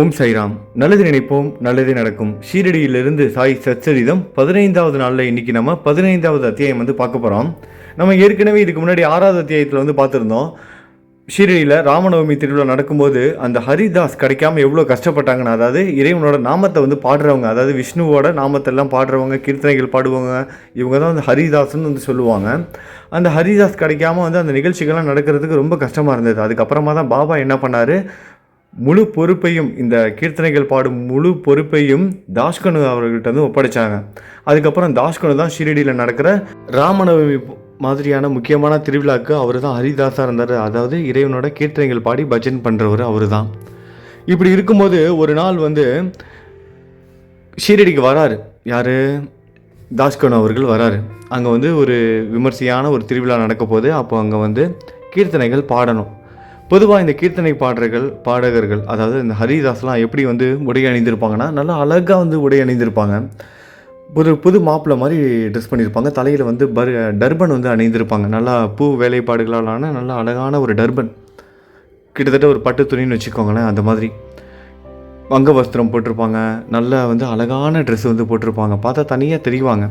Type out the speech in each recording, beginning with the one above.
ஓம் சைராம் நல்லது நினைப்போம் நல்லது நடக்கும். ஷீரடியிலிருந்து சாய் சச்சரிதம் பதினைந்தாவது நாளில் இன்னைக்கு நம்ம பதினைந்தாவது அத்தியாயம் வந்து பார்க்க போகிறோம் நம்ம ஏற்கனவே இதுக்கு முன்னாடி ஆறாவது அத்தியாயத்தில் வந்து பார்த்துருந்தோம். ஷீரடியில் ராமநவமி திருவிழா நடக்கும்போது அந்த ஹரிதாஸ் கிடைக்காம எவ்வளோ கஷ்டப்பட்டாங்கன்னு அதாவது இறைவனோட நாமத்தை வந்து பாடுறவங்க அதாவது விஷ்ணுவோட நாமத்தெல்லாம் பாடுறவங்க கீர்த்தனைகள் பாடுவாங்க இவங்க தான் வந்து ஹரிதாஸ்ன்னு வந்து சொல்லுவாங்க. அந்த ஹரிதாஸ் கிடைக்காம வந்து அந்த நிகழ்ச்சிகள்லாம் நடக்கிறதுக்கு ரொம்ப கஷ்டமாக இருந்தது. அதுக்கப்புறமா தான் பாபா என்ன பண்ணார்? முழு பொறுப்பையும் இந்த கீர்த்தனைகள் பாடும் முழு பொறுப்பையும் தாஷ்கனு அவர்கள்ட்ட வந்து ஒப்படைச்சாங்க. அதுக்கப்புறம் தாஷ்கனு தான் ஷீரடியில் நடக்கிற ராமநவமி மாதிரியான முக்கியமான திருவிழாக்கு அவர் தான் ஹரிதாஸாக இருந்தார். அதாவது இறைவனோட கீர்த்தனைகள் பாடி பஜன் பண்ணுறவர் அவர் தான் இப்படி இருக்கும்போது ஒரு நாள் வந்து ஷீரடிக்கு வராரு. யார்? தாஷ்கனு அவர்கள் வராரு. அங்கே வந்து ஒரு விமர்சையான ஒரு திருவிழா நடக்க போது அப்போ அங்கே வந்து கீர்த்தனைகள் பாடணும். பொதுவாக இந்த கீர்த்தனை பாடகர்கள் பாடகர்கள் அதாவது இந்த ஹரிதாஸ்லாம் எப்படி வந்து உடை அணிந்திருப்பாங்கன்னா நல்லா அழகாக வந்து உடை அணிந்திருப்பாங்க. ஒரு புது மாப்பிள்ளை மாதிரி ட்ரெஸ் பண்ணியிருப்பாங்க தலையில் வந்து பர் டர்பன் வந்து அணிந்திருப்பாங்க. நல்லா பூ வேலைப்பாடுகளாலான நல்லா அழகான ஒரு டர்பன். கிட்டத்தட்ட ஒரு பட்டு துணின்னு வச்சுக்கோங்களேன் அந்த மாதிரி. அங்க வஸ்திரம் போட்டிருப்பாங்க. நல்லா வந்து அழகான ட்ரெஸ் வந்து போட்டிருப்பாங்க. பார்த்தா தனியாக தெரிவாங்க.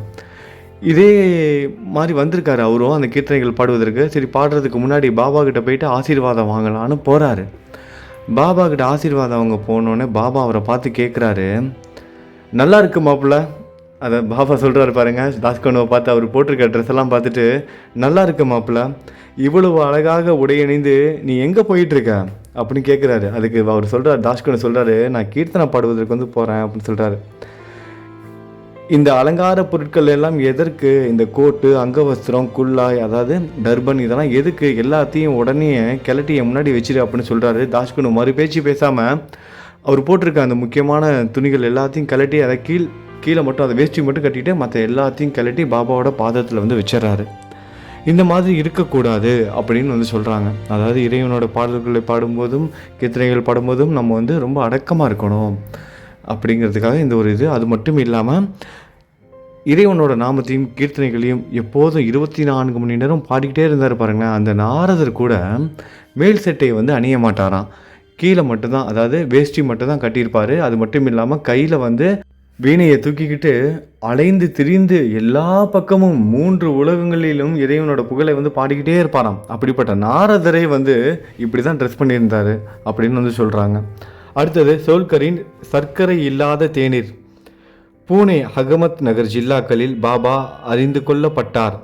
இதே மாதிரி வந்திருக்காரு அவரும் அந்த கீர்த்தனைகள் பாடுவதற்கு. சரி பாடுறதுக்கு முன்னாடி பாபா கிட்ட போயிட்டு ஆசீர்வாதம் வாங்கலான்னு போகிறாரு பாபா கிட்ட ஆசீர்வாதம் அவங்க போனோடனே பாபா அவரை பார்த்து கேட்குறாரு நல்லா இருக்கு மாப்பிள்ள. அதை பாபா சொல்கிறாரு பாருங்கள் தாஸ்கனுவை பார்த்து அவர் போட்டிருக்க ட்ரெஸ் எல்லாம் பார்த்துட்டு நல்லா இருக்கு மாப்பிள்ள. இவ்வளவு அழகாக உடையணிந்து நீ எங்கே போயிட்டு இருக்க? அப்படின்னு கேட்குறாரு அதுக்கு அவர் சொல்கிறார் தாஸ்கனு சொல்கிறாரு நான் கீர்த்தனை பாடுவதற்கு வந்து போகிறேன் அப்படின்னு சொல்கிறாரு இந்த அலங்கார பொருட்கள் எல்லாம் எதற்கு? இந்த கோட்டு அங்கவஸ்திரம் குல்லாய் அதாவது டர்பன் இதெல்லாம் எதுக்கு? எல்லாத்தையும் உடனே கிளட்டி முன்னாடி வச்சிரு அப்படின்னு சொல்கிறாரு தாஷ்குனு. மறு பேச்சு பேசாமல் அவர் போட்டிருக்க அந்த முக்கியமான துணிகள் எல்லாத்தையும் கழட்டி அதை கீழ் கீழே மட்டும் அதை வேஷ்டி மட்டும் கட்டிட்டு மற்ற எல்லாத்தையும் கழட்டி பாபாவோட பாதத்தில் வந்து வச்சிடறாரு இந்த மாதிரி இருக்கக்கூடாது அப்படின்னு வந்து சொல்கிறாங்க அதாவது இறைவனோட பாடல்களை பாடும்போதும் கீர்த்தனைகள் பாடும்போதும் நம்ம வந்து ரொம்ப அடக்கமாக இருக்கணும் அப்படிங்கிறதுக்காக இந்த ஒரு இது. அது மட்டும் இல்லாமல் இறைவனோட நாமத்தையும் கீர்த்தனைகளையும் எப்போதும் இருபத்தி நான்கு மணி நேரம் பாடிக்கிட்டே இருந்தார் பாருங்களேன் அந்த நாரதர் கூட மேல் சட்டையை வந்து அணிய மாட்டாராம். கீழே மட்டும்தான் அதாவது வேஷ்டி மட்டும்தான் கட்டியிருப்பார். அது மட்டும் இல்லாமல் கையில் வந்து வீணையை தூக்கிக்கிட்டு அலைந்து திரிந்து எல்லா பக்கமும் மூன்று உலகங்களிலும் இறைவனோட புகழை வந்து பாடிக்கிட்டே இருப்பாராம். அப்படிப்பட்ட நாரதரை வந்து இப்படி தான் ட்ரெஸ் பண்ணியிருந்தாரு அப்படின்னு வந்து சொல்கிறாங்க அடுத்தது சோல்கரின் சர்க்கரை இல்லாத தேநீர். பூனே அகமத் நகர் ஜில்லாக்களில் பாபா அறிந்து கொள்ளப்பட்டார்.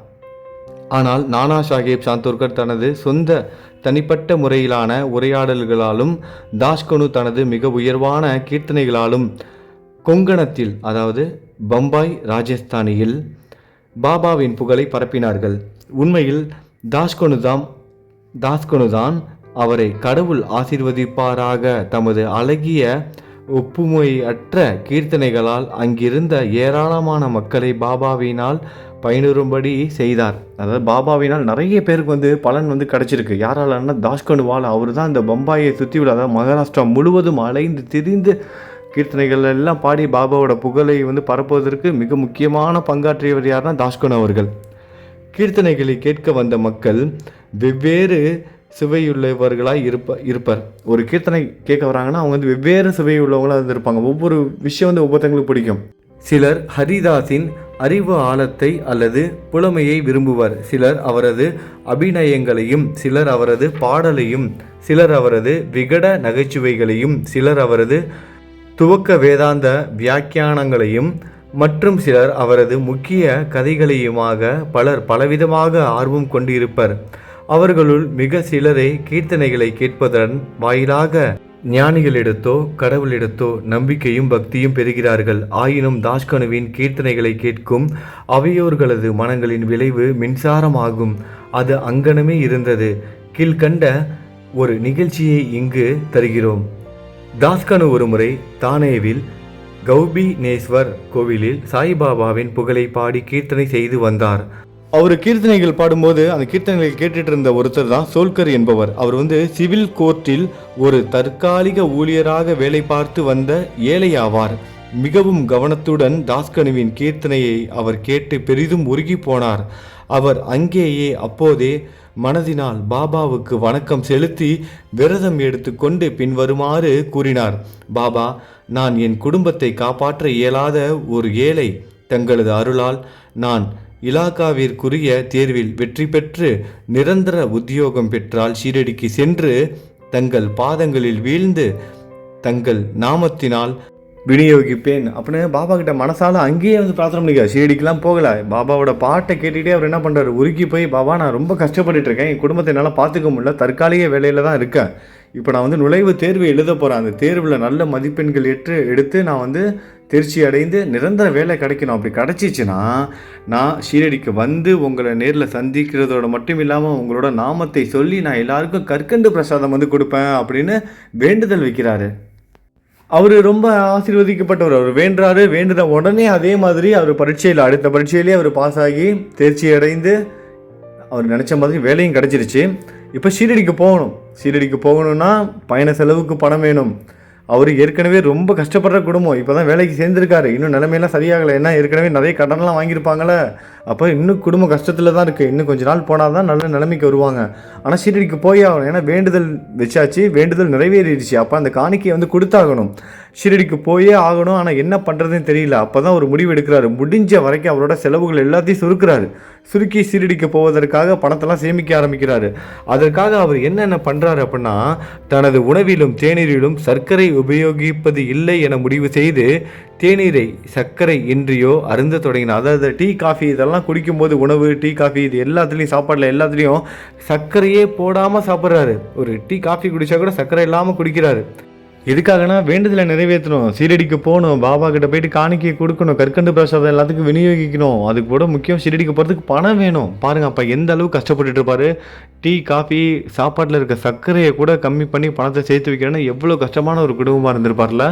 ஆனால் நானா சாஹேப் சாந்தோர்கர் தனது சொந்த தனிப்பட்ட முறையிலான உரையாடல்களாலும் தாஷ்கனு தனது மிக உயர்வான கீர்த்தனைகளாலும் கொங்கணத்தில் அதாவது பம்பாய் ராஜஸ்தானியில் பாபாவின் புகழை பரப்பினார்கள். உண்மையில் தாஷ்கனுதாம் தாஸ்கனுதான் அவரை கடவுள் ஆசிர்வதிப்பாராக தமது அழகிய ஒப்புமையற்ற கீர்த்தனைகளால் அங்கிருந்த ஏராளமான மக்களை பாபாவினால் பயனுறும்படி செய்தார். அதாவது பாபாவினால் நிறைய பேருக்கு வந்து பலன் வந்து கிடைச்சிருக்கு. யாராலன்னா தாஷ்கனுவால் அவர் தான் இந்த பம்பாயை சுற்றி உள்ள அதாவது மகாராஷ்டிரா முழுவதும் அலைந்து திரிந்து கீர்த்தனைகள் எல்லாம் பாடி பாபாவோட புகழை வந்து பரப்புவதற்கு மிக முக்கியமான பங்காற்றியவர் யாருன்னா தாஷ்கனு அவர்கள். கீர்த்தனைகளை கேட்க வந்த மக்கள் வெவ்வேறு சுவையுள்ளவர்களாக இருப்ப இருப்பர். ஒரு கீர்த்தனை கேட்க வராங்கன்னா அவங்க வந்து வெவ்வேறு சுவையுள்ளவங்களாக வந்து இருப்பாங்க ஒவ்வொரு விஷயம் வந்து ஒவ்வொருத்தங்களுக்கு பிடிக்கும். சிலர் ஹரிதாஸின் அறிவு ஆழத்தை அல்லது புலமையை விரும்புவர். சிலர் அவரது அபிநயங்களையும் சிலர் அவரது பாடலையும் சிலர் அவரது விகட நகைச்சுவைகளையும் சிலர் அவரது துவக்க வேதாந்த வியாக்கியானங்களையும் மற்றும் சிலர் அவரது முக்கிய கதைகளையுமாக பலர் பலவிதமாக ஆர்வம் கொண்டிருப்பர். அவர்களுள் மிக சிலரை கீர்த்தனைகளை கேட்பதன் வாயிலாக ஞானிகளிடத்தோ கடவுளிடத்தோ நம்பிக்கையும் பக்தியும் பெறுகிறார்கள். ஆயினும் தாஷ்கனுவின் கீர்த்தனைகளை கேட்கும் அவையோர்களது மனங்களின் விளைவு மின்சாரமாகும். அது அங்கனமே இருந்தது. கீழ்கண்ட ஒரு நிகழ்ச்சியை இங்கு தருகிறோம். தாஸ்கனு ஒருமுறை தானேவில் கௌபினேஸ்வர் கோவிலில் சாய்பாபாவின் புகழை பாடி கீர்த்தனை செய்து வந்தார். அவர் கீர்த்தனைகள் பாடும்போது அந்த கீர்த்தனைகள் கேட்டுட்டு இருந்த ஒருத்தர் தான் சோல்கர் என்பவர். அவர் வந்து சிவில் கோர்ட்டில் ஒரு தற்காலிக ஊழியராக வேலை பார்த்து வந்த ஏழை ஆவார் மிகவும் கவனத்துடன் தாஸ்கனுவின் கீர்த்தனையை அவர் கேட்டு பெரிதும் உருகி போனார். அவர் அங்கேயே அப்போதே மனதினால் பாபாவுக்கு வணக்கம் செலுத்தி விரதம் எடுத்துக்கொண்டு பின்வருமாறு கூறினார். பாபா நான் என் குடும்பத்தை காப்பாற்ற இயலாத ஒரு ஏழை. தங்களது அருளால் நான் இலாகாவிற்குரிய தேர்வில் வெற்றி பெற்று நிரந்தர உத்தியோகம் பெற்றால் ஷீரடிக்கு சென்று தங்கள் பாதங்களில் வீழ்ந்து தங்கள் நாமத்தினால் விநியோகிப்பேன். அப்படின்னு பாபா கிட்ட மனசால அங்கேயே வந்து பிரார்த்தனை பண்ணிக்க. ஷீரடிக்கெல்லாம் போகல. பாபாவோட பாட்டை கேட்டுகிட்டே அவர் என்ன பண்ணுறாரு உருக்கி போய் பாபா நான் ரொம்ப கஷ்டப்பட்டுட்டு இருக்கேன். என் குடும்பத்தை என்னால் பார்த்துக்க முடியல. தற்காலிக வேலையில் தான் இருக்கேன். இப்போ நான் வந்து நுழைவு தேர்வு எழுத போகிறேன் அந்த தேர்வில் நல்ல மதிப்பெண்கள் ஏற்று எடுத்து நான் வந்து தேர்ச்சி அடைந்து நிரந்தர வேலை கிடைக்கணும். அப்படி கிடச்சிச்சின்னா நான் ஷீரடிக்கு வந்து உங்களை நேரில் சந்திக்கிறதோட மட்டும் இல்லாமல் உங்களோட நாமத்தை சொல்லி நான் எல்லாருக்கும் கற்கண்டு பிரசாதம் வந்து கொடுப்பேன் அப்படின்னு வேண்டுதல் வைக்கிறாரு. அவர் ரொம்ப ஆசீர்வதிக்கப்பட்டவர். அவர் வேண்டுறாரு வேண்டுன உடனே அதே மாதிரி அவர் பரீட்சையில் அடுத்த பரீட்சையிலே அவர் பாஸ் ஆகி தேர்ச்சி அடைந்து அவர் நினச்ச மாதிரி வேலையும் கிடச்சிருச்சு. இப்போ ஷீரடிக்கு போகணும். ஷீரடிக்கு போகணும்னா பயண செலவுக்கு பணம் வேணும். அவர் ஏற்கனவே ரொம்ப கஷ்டப்படுற குடும்பம். இப்போ தான் வேலைக்கு சேர்ந்துருக்காரு. இன்னும் நிலைமையெல்லாம் சரியாகலை. ஏன்னா ஏற்கனவே நிறைய கடன்லாம் வாங்கியிருப்பாங்களே அப்போ இன்னும் குடும்பம் கஷ்டத்தில் தான் இருக்குது இன்னும் கொஞ்ச நாள் போனால் தான் நல்ல நிலைமைக்கு வருவாங்க. ஆனால் ஷீரடிக்கு போய் ஆகணும். ஏன்னா வேண்டுதல் வச்சாச்சு. வேண்டுதல் நிறைவேறிடுச்சு. அப்போ அந்த காணிக்கையை வந்து கொடுத்தாகணும். ஷீரடிக்கு போயே ஆகணும். ஆனால் என்ன பண்ணுறதுன்னு தெரியல. அப்போ தான் ஒரு முடிவு எடுக்கிறாரு. முடிஞ்ச வரைக்கும் அவரோட செலவுகள் எல்லாத்தையும் சுருக்கிறாரு. சுருக்கி சீரடிக்க போவதற்காக பணத்தெல்லாம் சேமிக்க ஆரம்பிக்கிறாரு. அதற்காக அவர் என்னென்ன பண்ணுறாரு அப்படின்னா தனது உணவிலும் தேநீரிலும் சர்க்கரை உபயோகிப்பது இல்லை என முடிவு செய்து தேநீரை சர்க்கரை இன்றியோ அருந்த தொடங்கினார். அதாவது டீ காஃபி இதெல்லாம் குடிக்கும்போது உணவு டீ காஃபி இது எல்லாத்துலேயும் சாப்பாடில் எல்லாத்துலேயும் சர்க்கரையே போடாமல் சாப்பிட்றாரு. ஒரு டீ காஃபி குடித்தா கூட சர்க்கரை இல்லாமல் குடிக்கிறாரு. இதுக்காகனா வேண்டுதலை நிறைவேற்றணும் சீரடிக்கு போகணும் பாபா கிட்ட போயிட்டு காணிக்கை கொடுக்கணும் கற்கண்டு பிரசாதம் எல்லாத்துக்கும் விநியோகிக்கணும். அதுக்கு கூட முக்கியம் சீரடிக்கு போகிறதுக்கு பணம் வேணும். பாருங்க அப்போ எந்த அளவுக்கு கஷ்டப்பட்டுட்டு இருப்பாரு. டீ காஃபி சாப்பாட்டில் இருக்க சர்க்கரையை கூட கம்மி பண்ணி பணத்தை சேர்த்து வைக்கிறேன்னு எவ்வளோ கஷ்டமான ஒரு குடும்பமாக இருந்திருப்பார்ல.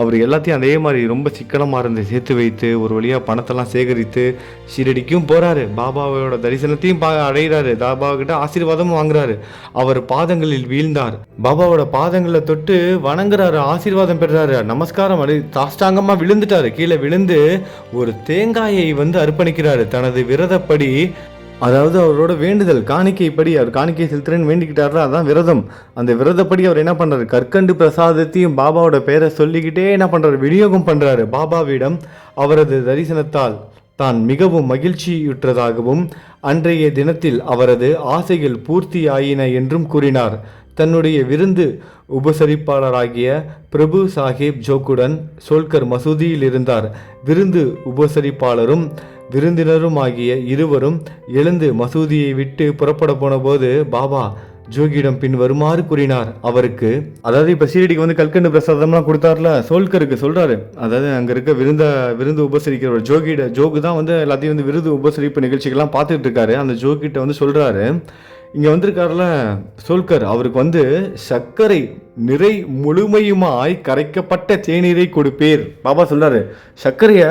அவர் எல்லாத்தையும் அதே மாதிரி ரொம்ப சிக்கனமாக இருந்து சேர்த்து வைத்து ஒரு வழியாக பணத்தெல்லாம் சேகரித்து ஷீரடிக்கும் போகிறாரு பாபாவோட தரிசனத்தையும் பா அடைகிறாரு. பாபா கிட்ட ஆசீர்வாதமும் வாங்குறாரு. அவர் பாதங்களில் வீழ்ந்தார். பாபாவோட பாதங்களை தொட்டு வணங்க வணங்குறாரு ஆசீர்வாதம் பெறுறாரு. நமஸ்காரம் அடி சாஷ்டாங்கமாக விழுந்துட்டாரு. கீழே விழுந்து ஒரு தேங்காயை வந்து அர்ப்பணிக்கிறாரு. தனது விரதப்படி அதாவது அவரோட வேண்டுதல் காணிக்கைப்படி அவர் காணிக்கை செலுத்துறேன்னு வேண்டிக்கிட்டாருல அதான் விரதம். அந்த விரதப்படி அவர் என்ன பண்ணுறாரு கற்கண்டு பிரசாதத்தையும் பாபாவோட பேரை சொல்லிக்கிட்டே என்ன பண்றாரு? விநியோகம் பண்றாரு. பாபாவிடம் அவரது தரிசனத்தால் தான் மிகவும் மகிழ்ச்சியுற்றதாகவும் அன்றைய தினத்தில் அவரது ஆசைகள் பூர்த்தியாயின என்றும் கூறினார். தன்னுடைய விருந்து உபசரிப்பாளராகிய பிரபு சாஹிப் ஜோக்குடன் சோல்கர் மசூதியில் இருந்தார். விருந்து உபசரிப்பாளரும் விருந்தினருமாகிய இருவரும் எழுந்து மசூதியை விட்டு புறப்பட போனபோது பாபா ஜோகியிடம் பின் வருமாறு கூறினார். அவருக்கு அதாவது இப்போ சீரடிக்கு வந்து கல்கண்டு பிரசாதம்லாம் கொடுத்தார்ல சோல்கருக்கு சொல்கிறாரு அதாவது அங்கே இருக்க விருந்த விருந்து உபசரிக்கிறவர் ஜோகியிட ஜோகு தான் வந்து எல்லாத்தையும் வந்து விருது உபசரிப்பு நிகழ்ச்சிகள்லாம் பார்த்துட்டு இருக்காரு. அந்த ஜோகிட்ட வந்து சொல்கிறாரு இங்கே வந்திருக்காருல சொல்கர் அவருக்கு வந்து சர்க்கரை நிறை முழுமையுமாய் கரைக்கப்பட்ட தேநீரை கொடுப்பீர். பாபா சொல்கிறாரு சர்க்கரையை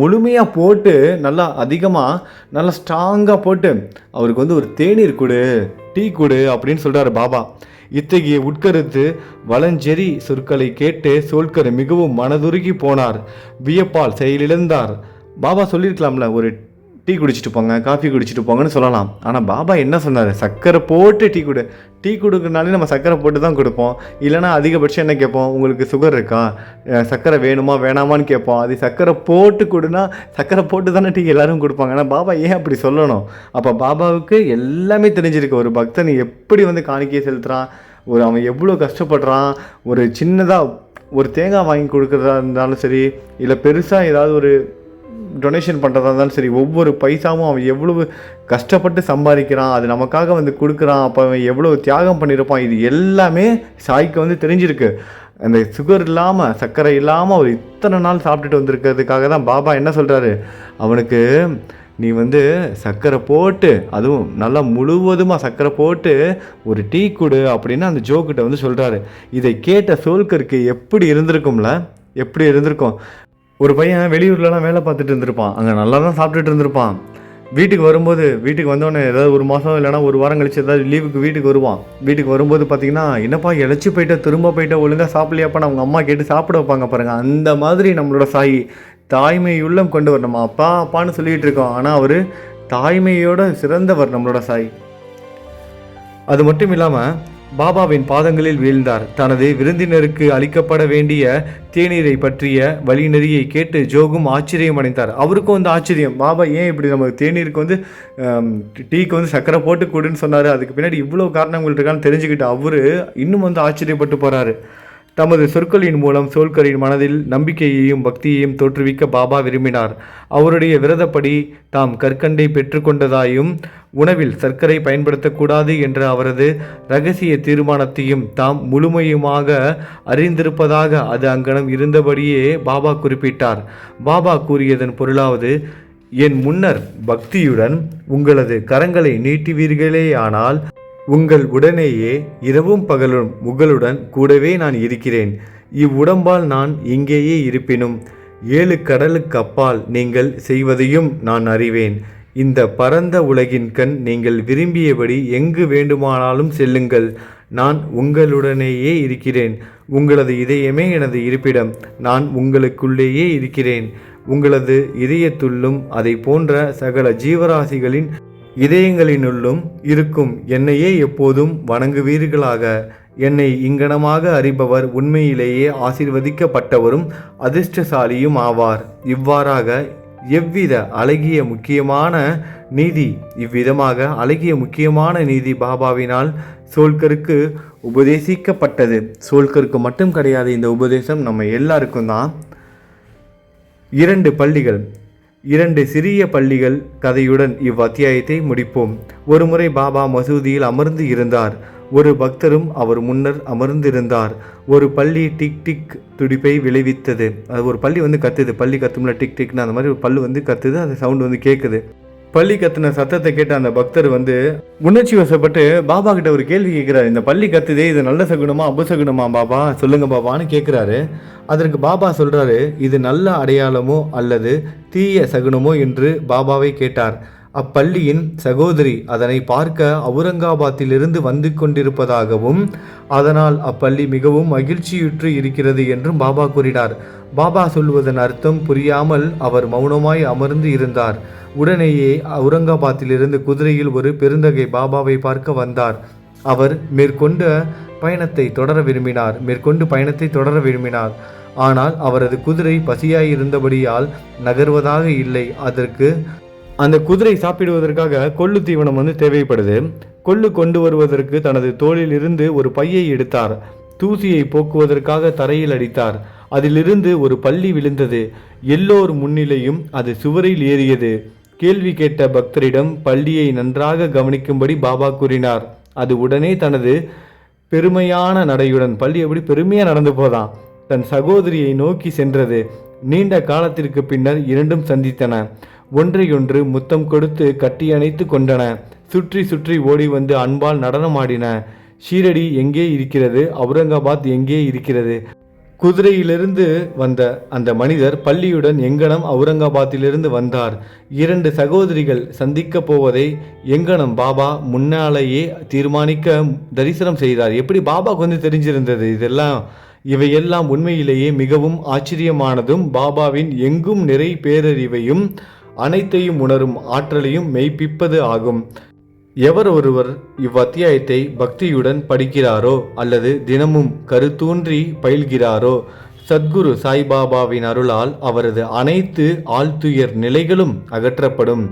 முழுமையாக போட்டு நல்லா அதிகமாக நல்லா ஸ்ட்ராங்காக போட்டு அவருக்கு வந்து ஒரு தேநீர் கொடு டீ கொடு அப்படின்னு சொல்கிறாரு பாபா. இத்தகைய உட்கருத்து வளஞ்செறி சொற்களை கேட்டு சோல்கர் மிகவும் மனதுருகி போனார் வியப்பால் செயலிழந்தார். பாபா சொல்லியிருக்கலாம்ல ஒரு டீ குடிச்சிட்டு போங்க காஃபி குடிச்சிட்டு போங்கன்னு சொல்லலாம். ஆனால் பாபா என்ன சொன்னார்? சர்க்கரை போட்டு டீ கொடு. டீ கொடுக்குறனாலே நம்ம சர்க்கரை போட்டு தான் கொடுப்போம். இல்லைனா அதிகபட்சம் என்ன கேட்போம்? உங்களுக்கு சுகர் இருக்கா? சர்க்கரை வேணுமா வேணாமான்னு கேட்போம். அது சர்க்கரை போட்டு கொடுனா சர்க்கரை போட்டு தானே டீ எல்லாரும் கொடுப்பாங்க. ஆனால் பாபா ஏன் அப்படி சொல்லணும்? அப்போ பாபாவுக்கு எல்லாமே தெரிஞ்சிருக்கு. ஒரு பக்தன் எப்படி வந்து காணிக்கையை செலுத்துகிறான் ஒரு அவன் எவ்வளோ கஷ்டப்படுறான்? ஒரு சின்னதாக ஒரு தேங்காய் வாங்கி கொடுக்குறதா இருந்தாலும் சரி இல்லை பெருசாக ஏதாவது ஒரு டொனேஷன் பண்ணுறதா இருந்தாலும் சரி ஒவ்வொரு பைசாவும் அவன் எவ்வளவு கஷ்டப்பட்டு சம்பாதிக்கிறான் அது நமக்காக வந்து கொடுக்குறான் அப்போ அவன் எவ்வளோ தியாகம் பண்ணியிருப்பான் இது எல்லாமே சாய்க்கு வந்து தெரிஞ்சிருக்கு. அந்த சுகர் இல்லாமல் சர்க்கரை இல்லாமல் அவர் இத்தனை நாள் சாப்பிட்டுட்டு வந்திருக்கிறதுக்காக தான் பாபா என்ன சொல்கிறாரு அவனுக்கு நீ வந்து சர்க்கரை போட்டு அதுவும் நல்லா முழுவதுமாக சர்க்கரை போட்டு ஒரு டீ கொடு அப்படின்னு அந்த ஜோக்கிட்ட வந்து சொல்கிறாரு இதை கேட்ட சோல்கருக்கு எப்படி இருந்திருக்கும்ல? எப்படி இருந்திருக்கும்? ஒரு பையன் வெளியூர்லலாம் வேலை பார்த்துட்டு இருந்திருப்பான். அங்கே நல்லா தான் சாப்பிட்டுட்டு இருந்திருப்பான். வீட்டுக்கு வரும்போது வீட்டுக்கு வந்தோடனே ஏதாவது ஒரு மாதம் இல்லைனா ஒரு வாரம் கழிச்சு ஏதாவது லீவுக்கு வீட்டுக்கு வருவான். வீட்டுக்கு வரும்போது பார்த்தீங்கன்னா என்னப்பா இழைச்சி போயிட்ட திரும்ப போயிட்ட ஒழுங்காக சாப்பிடலையாப்பான்னு அவங்க அம்மா கேட்டு சாப்பிட வைப்பாங்க பாருங்கள் அந்த மாதிரி நம்மளோட சாய் தாய்மை உள்ளம் கொண்டு வரணும் அப்பா அப்பான்னு சொல்லிகிட்டு இருக்கோம். ஆனால் அவர் தாய்மையோட சிறந்தவர் நம்மளோட சாய். அது மட்டும் இல்லாமல் பாபாவின் பாதங்களில் வீழ்ந்தார். தனது விருந்தினருக்கு அளிக்கப்பட வேண்டிய தேநீரை பற்றிய வழிநெறியை கேட்டு ஜோகும் ஆச்சரியம் அடைந்தார். அவருக்கும் வந்து ஆச்சரியம். பாபா ஏன் இப்படி நமக்கு தேநீருக்கு வந்து டீக்கு வந்து சக்கரை போட்டு கொடுன்னு சொன்னார்? அதுக்கு பின்னாடி இவ்வளோ காரணங்கள் இருக்கான்னு தெரிஞ்சுக்கிட்டு அவரு இன்னும் வந்து ஆச்சரியப்பட்டு போகிறாரு தமது சொற்களின் மூலம் சோல்கரின் மனதில் நம்பிக்கையையும் பக்தியையும் தோற்றுவிக்க பாபா விரும்பினார். அவருடைய விரதப்படி தாம் கற்கண்டை பெற்றுக்கொண்டதாயும் உணவில் சர்க்கரை பயன்படுத்தக்கூடாது என்ற அவரது ரகசிய தீர்மானத்தையும் தாம் முழுமையுமாக அறிந்திருப்பதாக அது அங்கனம் இருந்தபடியே பாபா குறிப்பிட்டார். பாபா கூறியதன் பொருளாவது என் முன்னர் பக்தியுடன் உங்களது கரங்களை நீட்டுவீர்களேயானால் உங்கள் உடனேயே இரவும் பகலும் உங்களுடன் கூடவே நான் இருக்கிறேன். இவ்வுடம்பால் நான் இங்கேயே இருப்பினும் ஏழு கடலுக்கு அப்பால் நீங்கள் செய்வதையும் நான் அறிவேன். இந்த பரந்த உலகின் கண் நீங்கள் விரும்பியபடி எங்கு வேண்டுமானாலும் செல்லுங்கள். நான் உங்களுடனேயே இருக்கிறேன். உங்களது இதயமே எனது இருப்பிடம். நான் உங்களுக்குள்ளேயே இருக்கிறேன். உங்களது இதயத்துள்ளும் அதை போன்ற சகல ஜீவராசிகளின் இதயங்களினுள்ளும் இருக்கும் என்னையே எப்போதும் வணங்குவீர்களாக. என்னை இங்கனமாக அறிபவர் உண்மையிலேயே ஆசிர்வதிக்கப்பட்டவரும் அதிர்ஷ்டசாலியும் ஆவார். இவ்வாறாக எவ்வித அழகிய முக்கியமான நீதி இவ்விதமாக அழகிய முக்கியமான நீதி பாபாவினால் சோல்கருக்கு உபதேசிக்கப்பட்டது. சோல்கருக்கு மட்டும் கிடையாது இந்த உபதேசம் நம்ம எல்லாருக்கும் தான். இரண்டு பள்ளிகள். இரண்டு சிறிய பள்ளிகள் கதையுடன் இவ்வத்தியாயத்தை முடிப்போம். ஒருமுறை பாபா மசூதியில் அமர்ந்து இருந்தார். ஒரு பக்தரும் அவர் முன்னர் அமர்ந்திருந்தார். ஒரு பள்ளி டிக் டிக் துடிப்பை விளைவித்தது. அது ஒரு பள்ளி வந்து கத்துது. பள்ளி கத்தும்ல டிக் டிக்னு அந்த மாதிரி ஒரு பல்லு வந்து கத்துது. அந்த சவுண்ட் வந்து கேட்குது பள்ளி கத்துன சத்தத்தை கேட்ட அந்த பக்தர் வந்து உணர்ச்சி வசப்பட்டு பாபா கிட்ட ஒரு கேள்வி கேட்கிறாரு. இந்த பள்ளி கத்துதே இது நல்ல சகுனமா அபசகுனமா பாபா? சொல்லுங்க பாபான்னு கேட்குறாரு. அதற்கு பாபா சொல்றாரு இது நல்ல அடையாளமோ அல்லது தீய சகுனமோ என்று பாபாவை கேட்டார். அப்பள்ளியின் சகோதரி அதனை பார்க்க அவுரங்காபாத்திலிருந்து வந்து கொண்டிருப்பதாகவும் அதனால் அப்பள்ளி மிகவும் மகிழ்ச்சியுற்று இருக்கிறது என்றும் பாபா கூறினார். பாபா சொல்வதன் அர்த்தம் புரியாமல் அவர் மௌனமாய் அமர்ந்து இருந்தார். உடனேயே அவுரங்காபாத்திலிருந்து குதிரையில் ஒரு பெருந்தகை பாபாவை பார்க்க வந்தார். அவர் மேற்கொண்ட பயணத்தை தொடர விரும்பினார். மேற்கொண்டு பயணத்தை தொடர விரும்பினார். ஆனால் அவரது குதிரை பசியாயிருந்தபடியால் நகர்வதாக இல்லை. அதற்கு அந்த குதிரை சாப்பிடுவதற்காக கொள்ளு தீவனம் வந்து தேவைப்படுது. கொள்ளு கொண்டு வருவதற்கு தனது தோளில் இருந்து ஒரு பையை எடுத்தார். தூசியை போக்குவதற்காக தரையில் அடித்தார். அதிலிருந்து ஒரு பள்ளி விழுந்தது. எல்லோர் முன்னிலையும் அது சுவரில் ஏறியது. கேள்வி கேட்ட பக்தரிடம் பள்ளியை நன்றாக கவனிக்கும்படி பாபா கூறினார். அது உடனே தனது பெருமையான நடையுடன் பள்ளி எப்படி பெருமையாக நடந்து போதான் தன் சகோதரியை நோக்கி சென்றது. நீண்ட காலத்திற்கு பின்னர் இரண்டும் சந்தித்தன. ஒன்றையொன்று முத்தம் கொடுத்து கட்டியணைத்து கொண்டன. சுற்றி சுற்றி ஓடி வந்து அன்பால் நடனமாடின. ஷீரடி எங்கே இருக்கிறது? அவுரங்காபாத் எங்கே இருக்கிறது? குதிரையிலிருந்து வந்த அந்த மனிதர் பள்ளியுடன் எங்கனம் அவுரங்காபாத்திலிருந்து வந்தார். இரண்டு சகோதரிகள் சந்திக்கப் போவதை எங்கனம் பாபா முன்னாலேயே தீர்மானிக்க தரிசனம் செய்தார். எப்படி பாபாவுக்கு வந்து தெரிஞ்சிருந்தது இதெல்லாம்? இவையெல்லாம் உண்மையிலேயே மிகவும் ஆச்சரியமானதும் பாபாவின் எங்கும் நிறை பேரறிவையும் அனைத்தையும் உணரும் ஆற்றலையும் மெய்ப்பிப்பது ஆகும். எவர் ஒருவர் இவ்வத்தியாயத்தை பக்தியுடன் படிக்கிறாரோ அல்லது தினமும் கருத்தூன்றி பயில்கிறாரோ சத்குரு சாய்பாபாவின் அருளால் அவரது அனைத்து ஆழ்த்துயர் நிலைகளும் அகற்றப்படும்.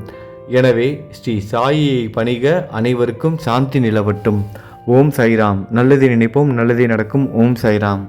எனவே ஸ்ரீ சாயியை பணிக அனைவருக்கும் சாந்தி நிலவட்டும். ஓம் சாய்ராம். நல்லதை நினைப்போம் நல்லதே நடக்கும். ஓம் சாய்ராம்.